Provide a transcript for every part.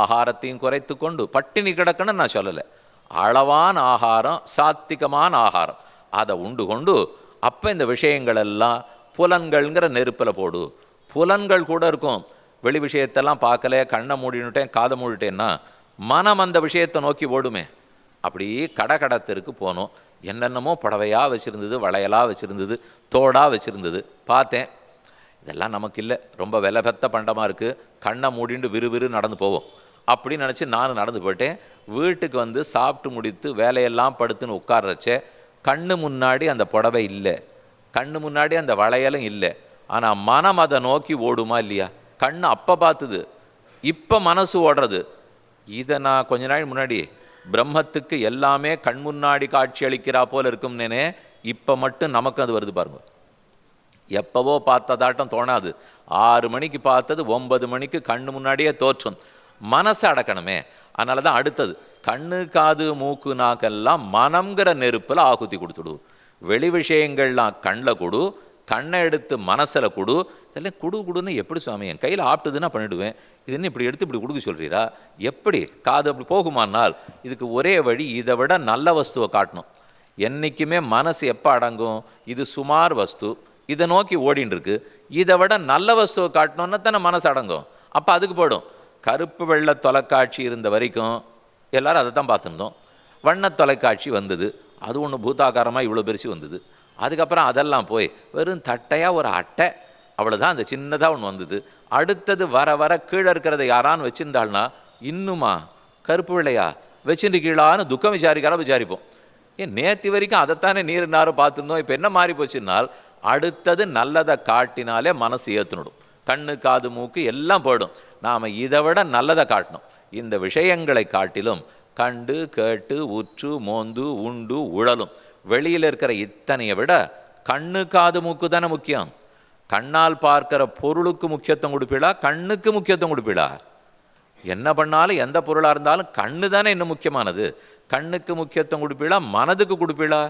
ஆகாரத்தையும் குறைத்து கொண்டு பட்டினி கிடக்கணும்னு நான் சொல்லலை. அளவான ஆகாரம் சாத்திகமான ஆகாரம். அதை உண்டு கொண்டு அப்போ இந்த விஷயங்கள் எல்லாம் புலன்கள்ங்கிற நெருப்பில் போடு. புலன்கள் கூட இருக்கும். வெளி விஷயத்தெல்லாம் பார்க்கல கண்ணை மூடினுட்டேன் காதை மூடிட்டேன்னா மனம் அந்த விஷயத்தை நோக்கி ஓடுமே. அப்படி கடை கடத்திற்கு போனோம். என்னென்னமோ புடவையாக வச்சுருந்தது வளையலாக வச்சுருந்தது தோடாக வச்சுருந்தது. பார்த்தேன் இதெல்லாம் நமக்கு இல்லை ரொம்ப விலை பெத்த பண்டமாக இருக்குது கண்ணை மூடிண்டு விறுவிறு நடந்து போவோம். அப்படின்னு நினச்சி நானும் நடந்து போயிட்டேன். வீட்டுக்கு வந்து சாப்பிட்டு முடித்து வேலையெல்லாம் படுத்துன்னு உட்கார்றச்சே கண்ணு முன்னாடி அந்த புடவை இல்லை. கண்ணு முன்னாடி அந்த வளையலும் இல்லை. ஆனால் மனம் அதை நோக்கி ஓடுமா இல்லையா? கண்ணு அப்போ பார்த்துது இப்போ மனசு ஓடுறது. இதை நான் கொஞ்ச நாள் முன்னாடி பிரம்மத்துக்கு எல்லாமே கண் முன்னாடி காட்சி அளிக்கிறா போல இருக்கும்னேனே இப்போ மட்டும் நமக்கு அது வருது பாருங்கள் எப்பவோ பார்த்ததாட்டம் தோணாது. ஆறு மணிக்கு பார்த்தது ஒன்பது மணிக்கு கண்ணு முன்னாடியே தோற்றும். மனசை அடக்கணுமே. அதனால தான் அடுத்தது கண்ணு காது மூக்கு நாக்கெல்லாம் மனம்ங்கிற நெருப்பில் ஆகுத்தி கொடுத்துடு. வெளி விஷயங்கள்லாம் கண்ணில் கொடு கண்ணை எடுத்து மனசில் கொடு. இதெல்லாம் குடு குடுன்னு எப்படி சுவாமி என் கையில் ஆப்டுதுன்னா பண்ணிடுவேன். இது என்ன இப்படி எடுத்து இப்படி கொடுக்க சொல்கிறீரா எப்படி? காது அப்படி போகுமானால் இதுக்கு ஒரே வழி இதை விட நல்ல வஸ்துவை காட்டணும். என்றைக்குமே மனசு எப்போ அடங்கும்? இது சுமார் வஸ்து. இதை நோக்கி ஓடின்னு இருக்கு இதை விட நல்ல வஸ்துவை காட்டணுன்னா தானே மனசு அடங்கும். அப்போ அதுக்கு போடும் கருப்பு வெள்ள தொலைக்காட்சி இருந்த வரைக்கும் எல்லாரும் அதை தான் பார்த்துருந்தோம். வண்ண தொலைக்காட்சி வந்தது. அது ஒன்று பூதாகாரமாக இவ்வளோ பெருசு வந்தது. அதுக்கப்புறம் அதெல்லாம் போய் வெறும் தட்டையாக ஒரு அட்டை அவ்வளோதான் அந்த சின்னதாக ஒன்று வந்தது. அடுத்தது வர வர கீழே இருக்கிறத யாரான்னு வச்சுருந்தாள்னா இன்னுமா? கருப்பு வெள்ளையா? வச்சிருக்கீழான்னு துக்கம் விசாரிக்கார விசாரிப்போம். ஏன் நேற்று வரைக்கும் அதைத்தானே நீர் நாரும் பார்த்துருந்தோம். இப்போ என்ன மாறி போச்சுன்னால் அடுத்தது நல்லதை காட்டினாலே மனசு ஏற்றுனுடும் கண்ணு காது மூக்கு எல்லாம் போயிடும். நாம் இதை விட நல்லதை காட்டணும். இந்த விஷயங்களை காட்டிலும் கண்டு கேட்டு உற்று மோந்து உண்டு உழலும். வெளியில் இருக்கிற இத்தனையை விட கண்ணு காது மூக்கு தானே முக்கியம். கண்ணால் பார்க்கிற பொருளுக்கு முக்கியத்துவம் கொடுப்பீளா? கண்ணுக்கு முக்கியத்துவம் கொடுப்பீளா? என்ன பண்ணாலும் எந்த பொருளாக இருந்தாலும் கண்ணு தானே இன்னும் முக்கியமானது. கண்ணுக்கு முக்கியத்துவம் கொடுப்பீளா? மனதுக்கு கொடுப்பீளா?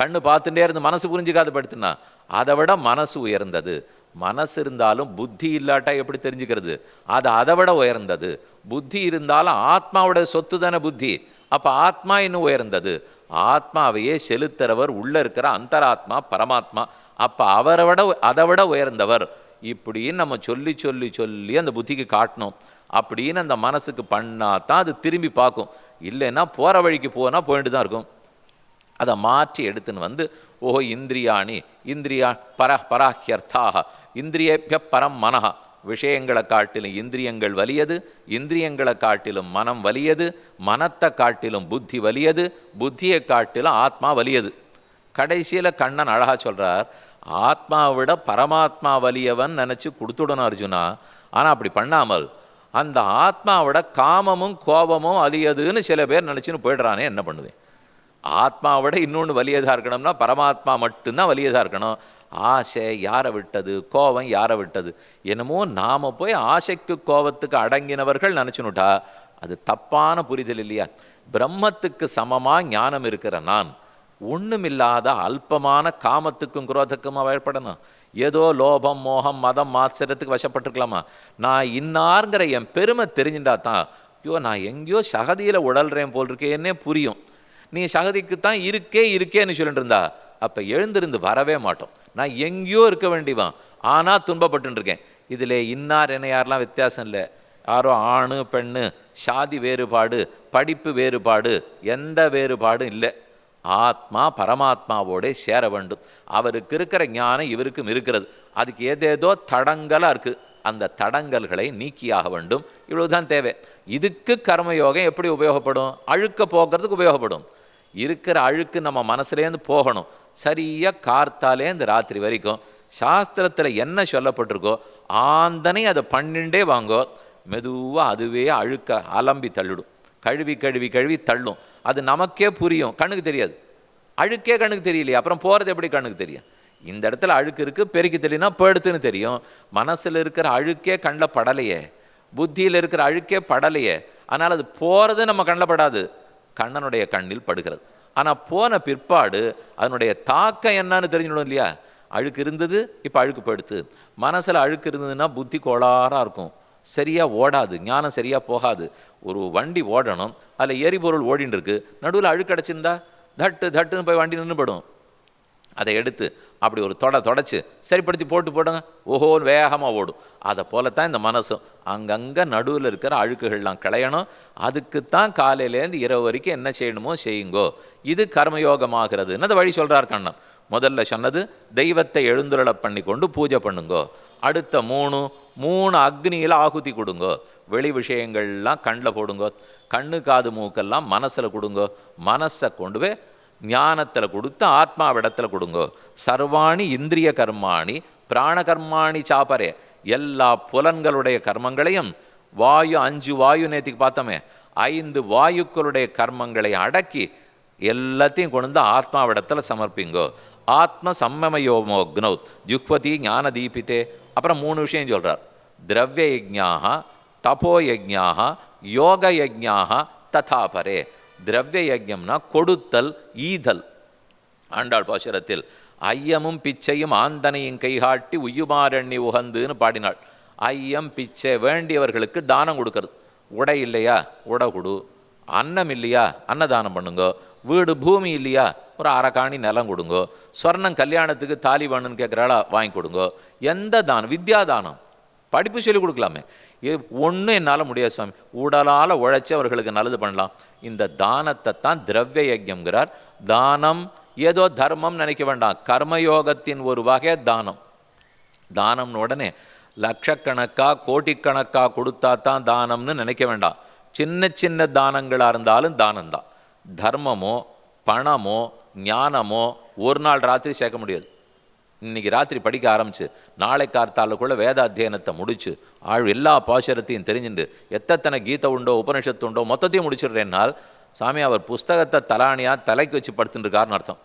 கண்ணு பார்த்துட்டே இருந்து மனசு புரிஞ்சுக்காது படுத்துனா. அதை விட மனசு உயர்ந்தது. மனசு இருந்தாலும் புத்தி இல்லாட்டா எப்படி தெரிஞ்சுக்கிறது? அது அதை விட உயர்ந்தது. புத்தி இருந்தாலும் ஆத்மாவோட சொத்து தானே புத்தி. அப்போ ஆத்மா இன்னும் உயர்ந்தது. ஆத்மாவையே செலுத்துறவர் உள்ளே இருக்கிற அந்தராத்மா பரமாத்மா. அப்போ அவரை விட அதை விட உயர்ந்தவர். இப்படின்னு நம்ம சொல்லி சொல்லி சொல்லி அந்த புத்திக்கு காட்டணும். அப்படின்னு அந்த மனசுக்கு பண்ணால் தான் அது திரும்பி பார்க்கும். இல்லைன்னா போகிற வழிக்கு போனால் போயிட்டு தான் இருக்கும். அதை மாற்றி எடுத்துன்னு வந்து ஓஹோ இந்திரியாணி இந்திரியா பர பராஹ்யர்த்தாக இந்திரியேபிய பரம் மனஹா விஷயங்களை காட்டிலும் இந்திரியங்கள் வலியது இந்திரியங்களை காட்டிலும் மனம் வலியது மனத்தை காட்டிலும் புத்தி வலியது புத்தியை காட்டிலும் ஆத்மா வலியது. கடைசியில் கண்ணன் அழகா சொல்றார் ஆத்மாவை விட பரமாத்மா வலியவன் நினச்சி கொடுத்துடணும் அர்ஜுனா ஆனால் அப்படி பண்ணாமல் அந்த ஆத்மாவோட காமமும் கோபமும் அலியதுன்னு சில பேர் நினச்சின்னு போயிடுறானே என்ன பண்ணுவேன்? ஆத்மாவோட இன்னொன்று வலியதாக இருக்கணும்னா பரமாத்மா மட்டும்தான் வலியதாக இருக்கணும். ஆசை யாரை விட்டது? கோபம் யாரை விட்டது? என்னமோ நாம் போய் ஆசைக்கு கோபத்துக்கு அடங்கினவர்கள் நினச்சினுட்டா அது தப்பான புரிதல் இல்லையா? பிரம்மத்துக்கு சமமாக ஞானம் இருக்கிற நான் ஒன்றுமில்லாத அல்பமான காமத்துக்கும் குரோதக்கும் வயப்படணும் ஏதோ லோபம் மோகம் மதம் மாத்திரத்துக்கு வசப்பட்டுருக்கலாமா? நான் இன்னாருங்கிற என் பெருமை தெரிஞ்சுட்டா தான் ஐயோ நான் எங்கேயோ சகதியில் உடல்றேன் போல் இருக்கேன்னே புரியும். நீ சகதிக்கு தான் இருக்கே இருக்கேன்னு சொல்லிட்டு இருந்தா அப்போ எழுந்திருந்து வரவே மாட்டோம். நான் எங்கேயோ இருக்க வேண்டிவான் ஆனால் துன்பப்பட்டுருக்கேன். இதில் இன்னார் என்ன யாரெல்லாம் வித்தியாசம் இல்லை. யாரோ ஆணு பெண்ணு சாதி வேறுபாடு படிப்பு வேறுபாடு எந்த வேறுபாடும் இல்லை. ஆத்மா பரமாத்மாவோடே சேர வேண்டும். அவருக்கு இருக்கிற ஞானம் இவருக்கும் இருக்கிறது. அதுக்கு ஏதேதோ தடங்கலாக இருக்குது அந்த தடங்கல்களை நீக்கியாக வேண்டும். இவ்வளவுதான் தேவை. இதுக்கு கர்மயோகம் எப்படி உபயோகப்படும்? அழுக்க போக்குறதுக்கு உபயோகப்படும். இருக்கிற அழுக்கு நம்ம மனசுலேருந்து போகணும். சரியாக கார்த்தாலேருந்து ராத்திரி வரைக்கும் சாஸ்திரத்தில் என்ன சொல்லப்பட்டிருக்கோ ஆந்தனை அதை பன்னெண்டே வாங்கோ. மெதுவாக அதுவே அழுக்க அலம்பி தள்ளிடும். கழுவி கழுவி கழுவி தள்ளும். அது நமக்கே புரியும். கண்ணுக்கு தெரியாது. அழுக்கே கண்ணுக்கு தெரியலையே. அப்புறம் போகிறது எப்படி கண்ணுக்கு தெரியும்? இந்த இடத்துல அழுக்கு இருக்குது பெருக்கி தெரியனா படுத்துன்னு தெரியும். மனசில் இருக்கிற அழுக்கே கண்ணில் படலையே. புத்தியில் இருக்கிற அழுக்கே படலையே. ஆனால் அது போகிறது நம்ம கண்ணில் படாது. கண்ணனுடைய கண்ணில் படுகிறது. ஆனால் போன பிற்பாடு அதனுடைய தாக்கம் என்னன்னு தெரிஞ்சிடணும் இல்லையா? அழுக்கு இருந்தது இப்போ அழுக்கு படுத்து மனசில் அழுக்கு இருந்ததுன்னா புத்தி கோளாறாக இருக்கும். சரியாக ஓடாது ஞானம் சரியாக போகாது. ஒரு வண்டி ஓடணும் அதில் எரிபொருள் ஓடின்னு இருக்கு. நடுவில் அழுக்கடைச்சிருந்தா தட்டு தட்டுன்னு போய் வண்டி நின்றுபடும். அதை எடுத்து அப்படி ஒரு தொட தொடச்சி சரிப்படுத்தி போட்டு போடுங்க. ஓஹோன்னு வேகமாக ஓடும். அதை போலத்தான் இந்த மனசும். அங்கங்கே நடுவில் இருக்கிற அழுக்குகள்லாம் களையணும். அதுக்குத்தான் காலையிலேருந்து இரவு வரைக்கும் என்ன செய்யணுமோ செய்யுங்கோ. இது கர்மயோகமாகிறதுன்னு அந்த வழி சொல்கிறார் கண்ணன். முதல்ல சொன்னது தெய்வத்தை எழுந்துருள பண்ணி கொண்டு பூஜை பண்ணுங்கோ. அடுத்த மூணு மூணு அக்னியில் ஆகுதி கொடுங்கோ. வெளி விஷயங்கள்லாம் கண்ணில் போடுங்கோ. கண்ணு காது மூக்கெல்லாம் மனசில் கொடுங்கோ. மனசை கொண்டு போய் ஞானத்தில் கொடுத்து ஆத்மாவிடத்தில் கொடுங்கோ. சர்வாணி இந்திரிய கர்மாணி பிராண கர்மாணி சாப்பரே எல்லா புலன்களுடைய கர்மங்களையும் வாயு அஞ்சு வாயு நேத்திக்கு பார்த்தோமே. ஐந்து வாயுக்களுடைய கர்மங்களை அடக்கி எல்லாத்தையும் கொண்டு வந்து ஆத்மாவிடத்தில் சமர்ப்பிங்கோ. ஆத்ம சம்மமயோமோக்னௌ ஜுஹ்வதி ஞான தீபித்தே அப்புறம் மூணு விஷயம் சொல்கிறார் திரவிய யஜ்யாக தபோ யஜ்யாக யோக யஜ்யாக ததாபரே. திரவிய யஜ்யம்னா கொடுத்தல் ஈதல். ஆண்டாள் பாசுரத்தில் ஐயமும் பிச்சையும் ஆந்தனையும் கைகாட்டி உய்யுமாரண்ணி உகந்துன்னு பாடினாள். ஐயம் பிச்சை வேண்டியவர்களுக்கு தானம் கொடுக்கறது. உடை இல்லையா? உடை கொடு. அன்னம் இல்லையா? அன்னதானம் பண்ணுங்கோ. வீடு பூமி இல்லையா? ஒரு அரைக்காணி நிலம் கொடுங்கோ. சொர்ணம் கல்யாணத்துக்கு தாலி வேணும்னு கேட்குறாளா வாங்கி கொடுங்கோ. எந்த தானம்? வித்யா தானம் படிப்பு சொல்லி கொடுக்கலாமே. ஒன்றும் என்னால் முடியாது சுவாமி. உடலால் உழைச்சி அவர்களுக்கு நல்லது பண்ணலாம். இந்த தானத்தை தான் திரவிய யஜ்யம்ங்கிறார். தானம் ஏதோ தர்மம் நினைக்க வேண்டாம். கர்மயோகத்தின் ஒரு வகை தானம். தானம்னு உடனே லட்சக்கணக்காக கோடிக்கணக்கா கொடுத்தா தான் தானம்னு நினைக்க வேண்டாம். சின்ன சின்ன தானங்களாக இருந்தாலும் தானம்தான். தர்மமோ பணமோ ஞானமோ ஒரு நாள் ராத்திரி சேர்க்க முடியாது. இன்னைக்கு ராத்திரி படிக்க ஆரம்பிச்சு நாளை கார்த்தாலுக்குள்ளே வேத அத்தியனத்தை முடிச்சு ஆள் எல்லா பாசுரத்தையும் தெரிஞ்சுண்டு எத்தனை கீதை உண்டோ உபனிஷத்து உண்டோ மொத்தத்தையும் முடிச்சிடுறேன்னால் சாமி அவர் புஸ்தகத்தை தலானியா தலைக்கு வச்சு படுத்துட்டுருக்காருன்னு அர்த்தம்.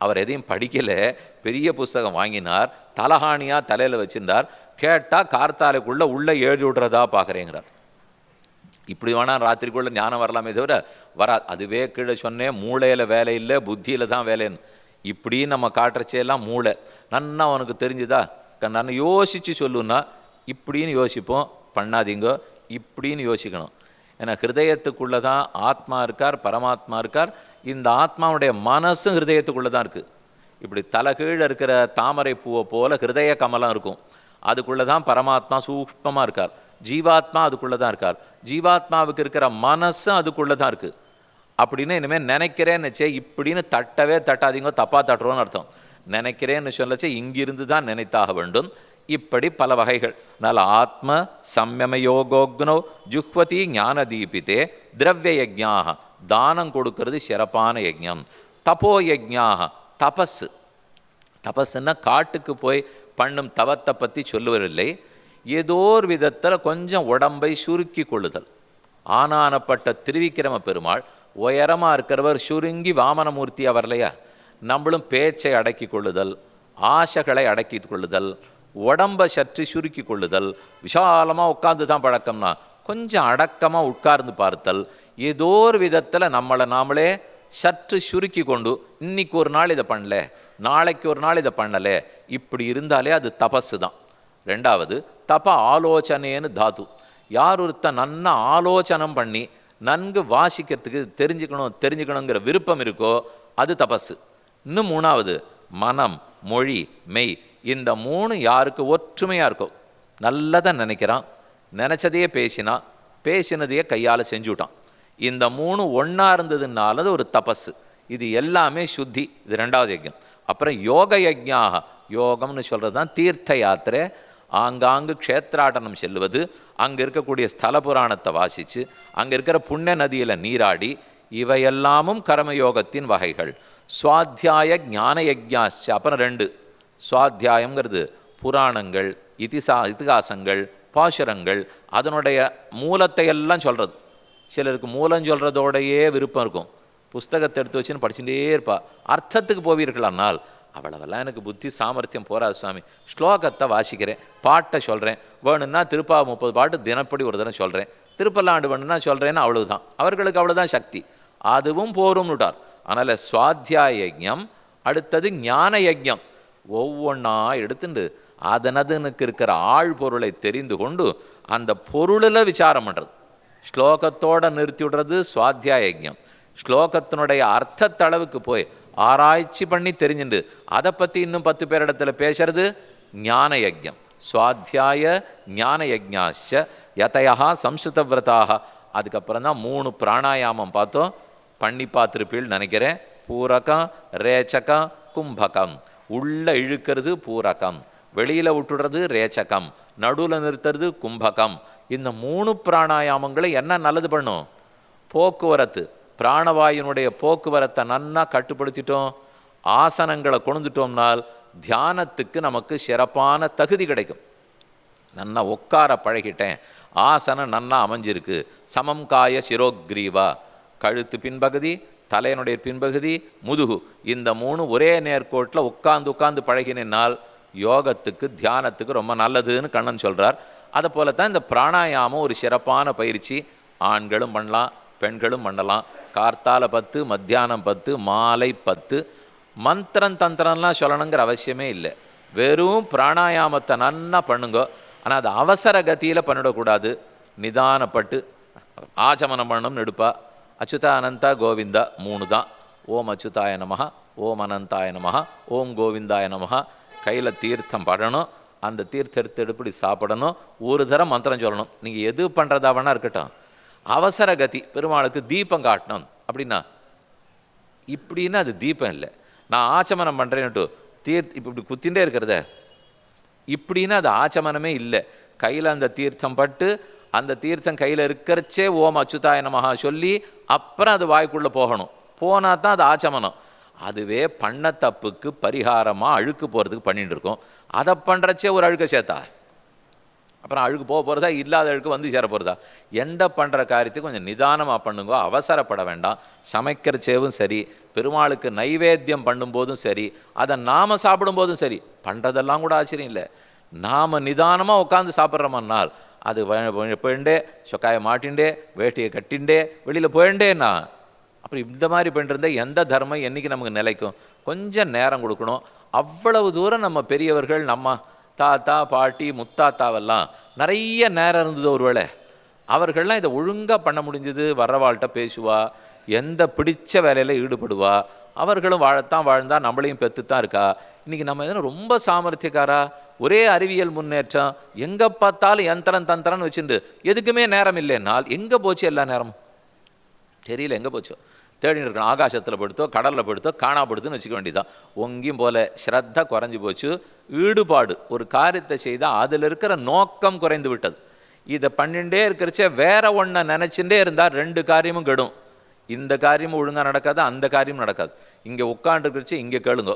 அவர் எதையும் படிக்கலை பெரிய புஸ்தகம் வாங்கினார் தலஹாணியாக தலையில் வச்சிருந்தார் கேட்டால் கார்த்தாலுக்குள்ளே உள்ளே எழுதி விடுறதா பார்க்குறேங்கிறார். இப்படி வேணால் ராத்திரிக்குள்ளே ஞானம் வரலாமே தவிர வரா அதுவே கீழே சொன்னேன் மூளையில் வேலை இல்லை புத்தியில் தான் வேலைன்னு. இப்படி நம்ம காட்டுறச்செல்லாம் மூளை. நன்னா அவனுக்கு தெரிஞ்சுதா? க- நான் யோசித்து சொல்லுன்னா இப்படின்னு யோசிப்போம். பண்ணாதீங்க இப்படின்னு யோசிக்கணும். ஏன்னா ஹிருதயத்துக்குள்ளே தான் ஆத்மா இருக்கார் பரமாத்மா இருக்கார். இந்த ஆத்மாவுடைய மனசும் ஹிருதயத்துக்குள்ளே தான் இருக்குது இப்படி தலைகீழ இருக்கிற தாமரை பூவை போல ஹிருதய கமலம் இருக்கும். அதுக்குள்ளே தான் பரமாத்மா சூக்மமாக இருக்கார். ஜீவாத்மா அதுக்குள்ளே தான் இருக்கார். ஜீவாத்மாவுக்கு இருக்கிற மனசும் அதுக்குள்ளே தான் இருக்குது அப்படின்னு இனிமேல் நினைக்கிறேன்னு வச்சே இப்படின்னு தட்டவே தட்டாதீங்க தப்பாக தட்டுறோன்னு அர்த்தம். நினைக்கிறேன்னு சொல்லச்சே இங்கிருந்து தான் நினைத்தாக வேண்டும். இப்படி பல வகைகள். அதனால் ஆத்ம சம்யம யோகோக்னோ ஜுஹ்வதி ஞான தீபித்தே திரவிய யஜ்யாக தானம் கொடுக்கறது சிறப்பான யஜ்யம் தபோ யஜ்யாக தபஸ் தபஸ்ன்னா காட்டுக்கு போய் பண்ணும் தவத்தை பற்றி சொல்லுவதில்லை. ஏதோ ஒரு விதத்தில் கொஞ்சம் உடம்பை சுருக்கி கொள்ளுதல். ஆனானப்பட்ட திருவிக்கிரம பெருமாள் உயரமாக இருக்கிறவர் சுருங்கி வாமனமூர்த்தி வரலையா நம்மளும் பேச்சை அடக்கி கொள்ளுதல் ஆசைகளை அடக்கி கொள்ளுதல் உடம்பை சற்று சுருக்கி கொள்ளுதல் விசாலமாக உட்கார்ந்து தான் பழக்கம்னா கொஞ்சம் அடக்கமாக உட்கார்ந்து பார்த்தல் ஏதோ ஒரு விதத்தில் நம்மளை நாமளே சற்று சுருக்கி கொண்டு இன்னைக்கு ஒரு நாள் இதை பண்ணல நாளைக்கு ஒரு நாள் இதை பண்ணலை. இப்படி இருந்தாலே அது தபஸு தான் ரெண்டாவது தப ஆலோசனைன்னு தாது. யார் ஒருத்தன் நன்னா ஆலோசனம் பண்ணி நன்கு வாசிக்கிறதுக்கு தெரிஞ்சுக்கணும் தெரிஞ்சுக்கணுங்கிற விருப்பம் இருக்கோ அது தபஸு இன்னும் மூணாவது மனம் மொழி மெய் இந்த மூணு யாருக்கு ஒற்றுமையாக இருக்கோ நல்லதாக நினைக்கிறான் நினச்சதையே பேசினா பேசினதையே கையால் செஞ்சுவிட்டான் இந்த மூணு ஒன்றா இருந்ததுனால அது ஒரு தபஸு இது எல்லாமே சுத்தி இது ரெண்டாவது யஜ்யம். அப்புறம் யோக யஜ்யாக யோகம்னு சொல்கிறது தான் தீர்த்த யாத்திரை ஆங்காங்கு க்ஷேத்ராடனம் செல்வது அங்கே இருக்கக்கூடிய ஸ்தல புராணத்தை வாசித்து அங்கே இருக்கிற புண்ணிய நதியில் நீராடி இவையெல்லாமும் கர்மயோகத்தின் வகைகள். சுவாத்தியாய ஞான யஜ்ஞாச்ச அப்புறம் ரெண்டு. சுவாத்தியாயங்கிறது புராணங்கள் இதிசா இதிகாசங்கள் பாசுரங்கள் அதனுடைய மூலத்தை எல்லாம் சொல்கிறது சிலருக்கு மூலம் சொல்கிறதோடையே விருப்பம் இருக்கும். புஸ்தகத்தை எடுத்து வச்சுன்னு படிச்சுட்டே இருப்பா. அர்த்தத்துக்கு போவீர்களானால் அவ்வளவெல்லாம் எனக்கு புத்தி சாமர்த்தியம் போகாது சுவாமி. ஸ்லோகத்தை வாசிக்கிறேன் பாட்டை சொல்கிறேன் வேணும்னா திருப்பா முப்பது பாட்டு தினப்படி ஒரு தினம் சொல்கிறேன் திருப்பல்லாண்டு வேணும்னா சொல்கிறேன்னு அவ்வளவுதான். அவர்களுக்கு அவ்வளோதான் சக்தி. அதுவும் போரும்னுட்டார். அதனால் சுவாத்தியாய யஜ்ஞம் அடுத்தது ஞான யஜ்யம். ஒவ்வொன்றா எடுத்துண்டு அதனதுனுக்கு இருக்கிற ஆள் பொருளை தெரிந்து கொண்டு அந்த பொருளில் விசாரம் பண்ணுறது ஸ்லோகத்தோட நிறுத்தி விடுறது சுவாத்தியாய யஜ்ஞம் ஸ்லோகத்தினுடைய அர்த்தத்தளவுக்கு போய் ஆராய்ச்சி பண்ணி தெரிஞ்சுண்டு. அதை பற்றி இன்னும் பத்து பேரிடத்துல பேசுறது ஞான யஜ்யம். சுவாத்தியாய ஞான யஜ்ஞாச்ச யதயா சம்ஸ்கிருதவிரதாக அதுக்கப்புறம் தான் மூணு பிராணாயாமம் பார்த்தோம். பண்ணி பார்த்துருப்பீள் நினைக்கிறேன். பூரகம் ரேச்சகம் கும்பகம். உள்ளே இழுக்கிறது பூரகம். வெளியில் விட்டுடுறது ரேச்சகம். நடுவில் நிறுத்துறது கும்பகம். இந்த மூணு பிராணாயாமங்களை என்ன நல்லது பண்ணும்? போக்குவரத்து. பிராணவாயுனுடைய போக்குவரத்தை நன்னா கட்டுப்படுத்திட்டோம் ஆசனங்களை கொண்டுட்டோம்னால் தியானத்துக்கு நமக்கு சிறப்பான தகுதி கிடைக்கும். நன்னா உட்கார பழகிட்டேன். ஆசனம் நன்னா அமைஞ்சிருக்கு. சமம் காய சிரோக்ரீவா. கழுத்து பின்பகுதி தலையனுடைய பின்பகுதி முதுகு. இந்த மூணு ஒரே நேர்கோட்டில் உட்காந்து உட்காந்து பழகினால் யோகத்துக்கு தியானத்துக்கு ரொம்ப நல்லதுன்னு கண்ணன் சொல்றார். அதை போல தான் இந்த பிராணாயாமம் ஒரு சிறப்பான பயிற்சி. ஆண்களும் பண்ணலாம் பெண்களும் பண்ணலாம். கார்த்தால பத்து மத்தியானம் பத்து மாலை பத்து. மந்திரம் தந்திரம்லாம் சொல்லணுங்கிற அவசியமே இல்லை. வெறும் பிராணாயாமத்தை நன்னா பண்ணுங்க. ஆனால் அது அவசர கதியில் பண்ணிடக்கூடாது. நிதானப்பட்டு ஆச்சமனம் பண்ணணும் எடுப்பா. அச்சுதா அனந்தா கோவிந்தா மூணு தான். ஓம் அச்சுதாய நமஹா ஓம் அனந்தாய நமஹா ஓம் கோவிந்தாய நமஹா. கையில் தீர்த்தம் படணும். அந்த தீர்த்தத்தை எடுப்படி சாப்பிடணும். ஒரு தரம் மந்திரம் சொல்லணும். நீங்கள் எது பண்ணுறதா வேணா இருக்கட்டும். அவசர கதி பெருமாளுக்கு தீபம் காட்டணும். அப்படின்னா இப்படின்னா அது தீபம் இல்லை. நான் ஆச்சமனம் பண்ணுறேன்ட்டு தீர்த் இப்போ இப்படி குத்திண்டே இருக்கிறத இப்படின்னா அது ஆச்சமனமே இல்லை. கையில் அந்த தீர்த்தம் பட்டு அந்த தீர்த்தம் கையில் இருக்கிறச்சே ஓம் அச்சுதாய நமகா சொல்லி அப்புறம் அது வாய்க்குள்ளே போகணும். போனால் தான் அது ஆச்சமனம். அதுவே பண்ண தப்புக்கு பரிகாரமாக அழுக்கு போகிறதுக்கு பண்ணிட்டு இருக்கோம். அதை பண்ணுறச்சே ஒரு அழுக்க சேர்த்தா. அப்புறம் அழுக்கு போக போகிறதா இல்லாத அழுக்கு வந்து சேர போகிறதா எந்த பண்ணுற காரியத்தையும் கொஞ்சம் நிதானமாக பண்ணுங்க அவசரப்பட வேண்டாம். சமைக்கிறச்சேவும் சரி பெருமாளுக்கு நைவேத்தியம் பண்ணும்போதும் சரி அதை நாம் சாப்பிடும்போதும் சரி பண்ணுறதெல்லாம் கூட ஆச்சரியம் இல்லை. நாம் நிதானமாக உட்காந்து சாப்பிட்றோமன்னால் அது போயிண்டே சொக்காயை மாட்டின்டே வேட்டியை கட்டிண்டே வெளியில் போயிண்டேன்னா அப்புறம் இந்த மாதிரி பண்ணிருந்தா எந்த தர்மம் என்னைக்கு நமக்கு நிலைக்கும்? கொஞ்சம் நேரம் கொடுக்கணும். அவ்வளவு தூரம் நம்ம பெரியவர்கள் நம்ம தாத்தா பாட்டி முத்தாத்தாவெல்லாம் நிறைய நேரம் இருந்தது ஒருவேளை. அவர்கள்லாம் இதை ஒழுங்காக பண்ண முடிஞ்சது வர்றவாள்கிட்ட பேசுவா எந்த பிடிச்ச வேலையில் ஈடுபடுவா அவர்களும் வாழத்தான் வாழ்ந்தா நம்மளையும் பெற்று தான் இருக்கா. இன்றைக்கி நம்ம எதுனா ரொம்ப சாமர்த்தியக்காரா? ஒரே அறிவியல் முன்னேற்றம் எங்கே பார்த்தாலும் யந்திரம் தந்திரம்னு வச்சுட்டு எதுக்குமே நேரம் இல்லைன்னால் எங்கே போச்சு எல்லா நேரமும்? தெரியல எங்கே போச்சோ? தேடின்னு இருக்கணும் ஆகாசத்தில் படுத்தோ கடலில் படுத்தோ காணாப்படுத்துன்னு வச்சுக்க வேண்டியதான் ஒங்கியும் போல ஸ்ரத்த குறைஞ்சி போச்சு. ஈடுபாடு ஒரு காரியத்தை செய்தால் அதில் இருக்கிற நோக்கம் குறைந்து விட்டது. இதை பண்ணிகிட்டே இருக்கிறச்சே வேற ஒன்றை நினச்சிட்டே இருந்தால் ரெண்டு காரியமும் கெடும். இந்த காரியமும் ஒழுங்காக நடக்காது அந்த காரியமும் நடக்காது. இங்கே உட்காந்துருக்கிறச்சே இங்கே கேளுங்க.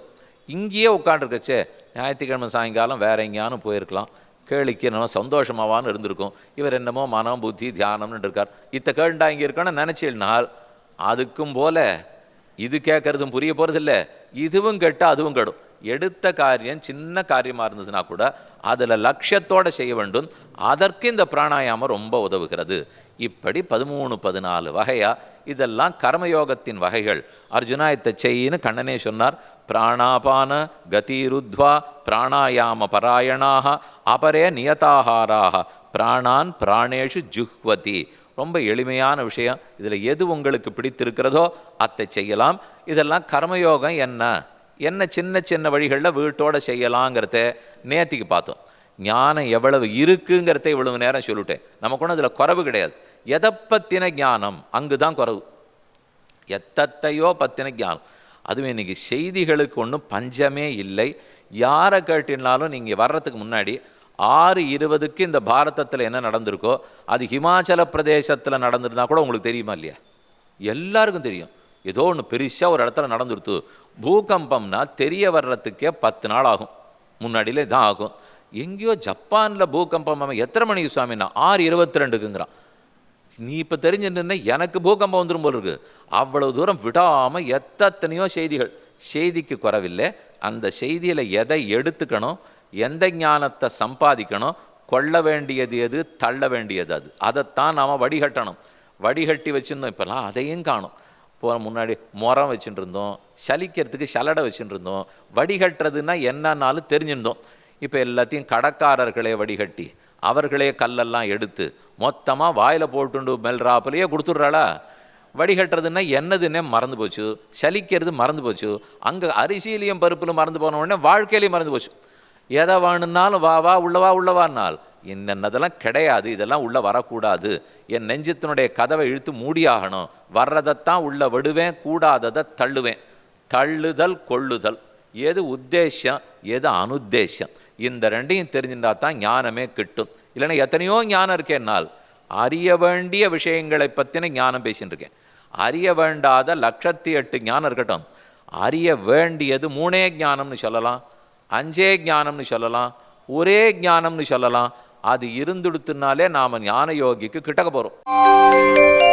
இங்கேயே உட்காந்துருக்கச்சே ஞாயிற்றுக்கிழமை சாயங்காலம் வேற எங்கேயானு போயிருக்கலாம். கேளிக்கு நம்ம சந்தோஷமாவான்னு இருந்திருக்கும். இவர் என்னமோ மனம் புத்தி தியானம்னு இருக்கார். இத்த கேளுண்டா இங்கே இருக்கணும்னு நினச்சிருந்தால் அதுக்கும் போல இது கேட்கறதும் புரிய போகிறதில்ல இதுவும் கெட்டால் அதுவும் கெடும். எடுத்த காரியம் சின்ன காரியமாக இருந்ததுன்னா கூட அதில் லட்சியத்தோடு செய்ய வேண்டும். அதற்கு இந்த பிராணாயாமம் ரொம்ப உதவுகிறது. இப்படி பதிமூணு பதினாலு வகையாக இதெல்லாம் கர்மயோகத்தின் வகைகள். அர்ஜுனா இத்தை செய்யின்னு கண்ணனே சொன்னார். பிராணாபான கதிருத்வா பிராணாயாம பராயணாக அபரே நியதாகாராக பிராணான் பிராணேஷு ஜுஹ்வதி. ரொம்ப எளிமையான விஷயம். இதில் எது உங்களுக்கு பிடித்திருக்கிறதோ அதை செய்யலாம். இதெல்லாம் கர்மயோகம் என்ன? என்ன சின்ன சின்ன வழிகளில் வீட்டோட செய்யலாங்கிறத நேத்திக்கு பார்த்தோம். ஞானம் எவ்வளவு இருக்குங்கிறத இவ்வளவு நேரம் சொல்லிட்டேன். நமக்கு ஒன்றும் அதில் குறவு கிடையாது. எதை பற்றின ஞானம்? அங்கு தான் குறவு. எத்தத்தையோ பற்றின ஞானம். அதுவும் இன்றைக்கி செய்திகளுக்கு ஒன்றும் பஞ்சமே இல்லை. யாரை கேட்டினாலும் நீங்கள் வர்றதுக்கு முன்னாடி ஆறு இருபதுக்கு இந்த பாரதத்தில் என்ன நடந்திருக்கோ அது ஹிமாச்சல பிரதேசத்தில் நடந்திருந்தா கூட உங்களுக்கு தெரியுமா இல்லையா? எல்லாருக்கும் தெரியும். ஏதோ ஒன்று பெருசாக ஒரு இடத்துல நடந்துருத்து. பூகம்பம்னா தெரிய வர்றதுக்கே பத்து நாள் ஆகும். முன்னாடியிலே தான் ஆகும். எங்கேயோ ஜப்பானில் பூகம்பம் எத்தனை மணிக்கு சுவாமின்னா? ஆறு இருபத்தி ரெண்டுக்குங்கிறான் நீ இப்போ தெரிஞ்சுன்னு எனக்கு பூகம்பம் வந்துடும் போல இருக்கு. அவ்வளோ தூரம் விடாமல் எத்தனையோ செய்திகள். செய்திக்கு குறவில்லை. அந்த செய்தியில் எதை எடுத்துக்கணும் எந்த ஞானத்தை சம்பாதிக்கணும்? கொள்ள வேண்டியது எது? தள்ள வேண்டியது அது. அதைத்தான் நாம் வடிகட்டணும். வடிகட்டி வச்சுருந்தோம். இப்போல்லாம் அதையும் காணும். போ முன்னாடி முறம் வச்சுட்டு இருந்தோம் சலிக்கிறதுக்கு சலடை வச்சுட்டு இருந்தோம் வடிகட்டுறதுன்னா என்னன்னாலும் தெரிஞ்சிருந்தோம். இப்போ எல்லாத்தையும் கடக்காரர்களே வடிகட்டி அவர்களே கல்லெல்லாம் எடுத்து மொத்தமாக வாயில் போட்டுண்டு மெல்றாப்புலையே கொடுத்துட்றாளா? வடிகட்டுறதுன்னா என்னதுன்னே மறந்து போச்சு. சலிக்கிறது மறந்து போச்சு. அங்கே அரிசியிலையும் பருப்பிலும் மறந்து போன உடனே வாழ்க்கையிலையும் மறந்து போச்சு. எதை வேணும்னாலும் வா வா உள்ளவா உள்ளவான்னால் என்னென்னதெல்லாம் கிடையாது இதெல்லாம் உள்ளே வரக்கூடாது. என் நெஞ்சத்தினுடைய கதவை இழுத்து மூடியாகணும். வர்றதைத்தான் உள்ளே விடுவேன் கூடாததை தள்ளுவேன். தள்ளுதல் கொள்ளுதல். எது உத்தேசம் எது அனுத்தேசம். இந்த ரெண்டையும் தெரிஞ்சுட்டா தான் ஞானமே கிட்டும். இல்லைன்னா எத்தனையோ ஞானம் இருக்கேன்னால் அறிய வேண்டிய விஷயங்களை பற்றின ஞானம் பேசின்னு இருக்கேன். அறிய வேண்டாத லட்சத்தி எட்டு ஞானம் இருக்கட்டும். அறிய வேண்டியது மூணே ஞானம்னு சொல்லலாம். அஞ்சே ஞானம்னு சொல்லலாம் ஒரே ஞானம்னு சொல்லலாம் அது இருந்துடுத்துனாலே நாம் ஞான யோகிக்கு கிட்டக்க போகிறோம்